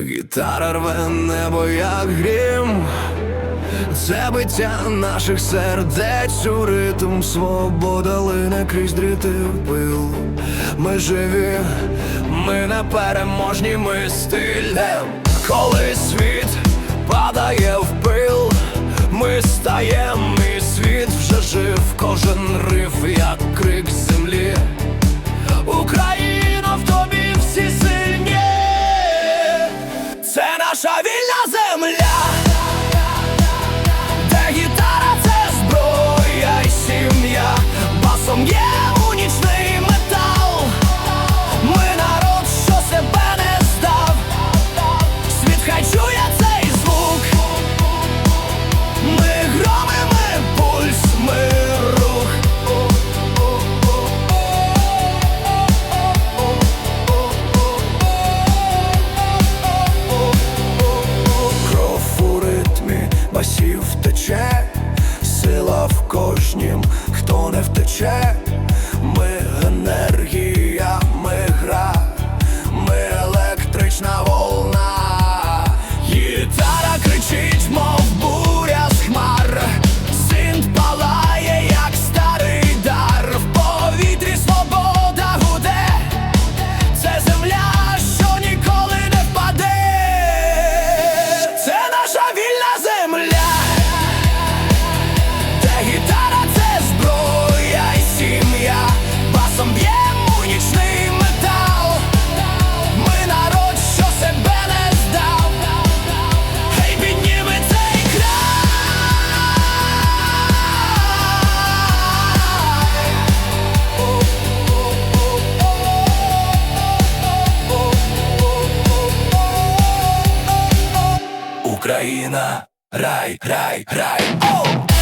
Гітара рве небо, як грім. Це биття наших сердець у ритм свобода лине крізь дріти в пил. Ми живі, ми не переможні, ми стилем. Коли світ падає в пил, ми стаєм, і світ вже жив, кожен риф, як крик землі. Україна наша вільна земля. Басів тече, сила в кожнім, хто не втече, Україна, рай, рай, рай. Оу!